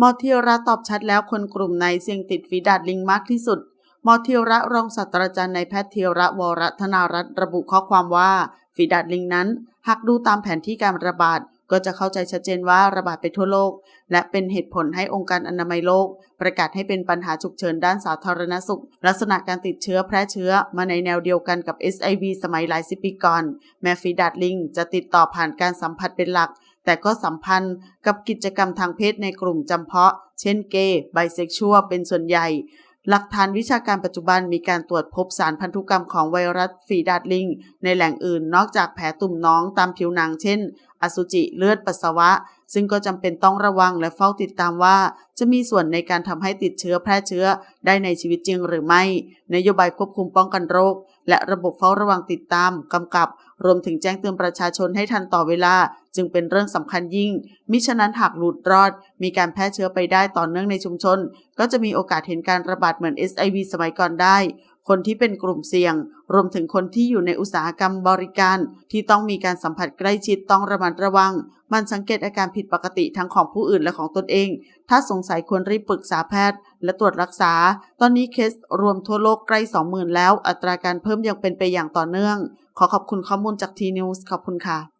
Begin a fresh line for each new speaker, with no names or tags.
มอเทียระตอบชัดแล้วคนกลุ่มในเสี่ยงติดฝีดาดลิงมากที่สุด มอเทียระรองศาสตราจารย์นายแพทย์เทียระวรธนารัตน์ระบุข้อความว่าฝีดาดลิงนั้น หากดูตามแผนที่การระบาด ก็จะเข้าใจชัดเจนว่าระบาดไปทั่วโลก และเป็นเหตุผลให้องค์การอนามัยโลก ประกาศให้เป็นปัญหาฉุกเฉินด้านสาธารณสุข ลักษณะการติดเชื้อแพร่เชื้อมาในแนวเดียวกันกับ SIV สมัยหลายสิบปีก่อน แม้ฝีดาดลิงจะติดต่อผ่านการสัมผัสเป็นหลัก แต่ก็สัมพันธ์กับกิจกรรมทางเพศในกลุ่มจำเพาะ เช่นเกย์ไบเซ็กชวลเป็นส่วนใหญ่หลักฐานวิชาการปัจจุบันมีการตรวจพบสารพันธุกรรมของไวรัสฝีดาดลิง ในแหล่งอื่นนอกจากแผลตุ่มน้องตามผิวหนังเช่น อสุจิเลือดปัสสาวะ ซึ่งก็จำเป็นต้องระวังและเฝ้าติดตามว่า จะมีส่วนในการทำให้ติดเชื้อแพร่เชื้อได้ในชีวิตจริงหรือไม่ นโยบายควบคุมป้องกันโรค และระบบเฝ้าระวังติดตามกำกับ รวมถึงแจ้งเตือนประชาชนให้ทันต่อเวลา จึงเป็นเรื่องสำคัญยิ่ง มิฉะนั้นหากหลุดรอด มีการแพร่เชื้อไปได้ต่อเนื่องในชุมชน ก็จะมีโอกาสเห็นการระบาดเหมือน SIV สมัยก่อนได้ คนที่เป็นกลุ่มเสี่ยง รวมถึงคนที่อยู่ในอุตสาหกรรมบริการ ที่ต้องมีการสัมผัสใกล้ชิดต้องระมัดระวัง มันสังเกตอาการผิดปกติทั้งของผู้อื่นและของตนเอง ถ้าสงสัยควรรีบปรึกษาแพทย์ และตรวจรักษา ตอนนี้เคสรวมทั่วโลกใกล้ 20,000 แล้ว อัตราการเพิ่มยังเป็นไปอย่างต่อเนื่อง ขอขอบคุณข้อมูลจากทีนิวส์ขอบคุณค่ะ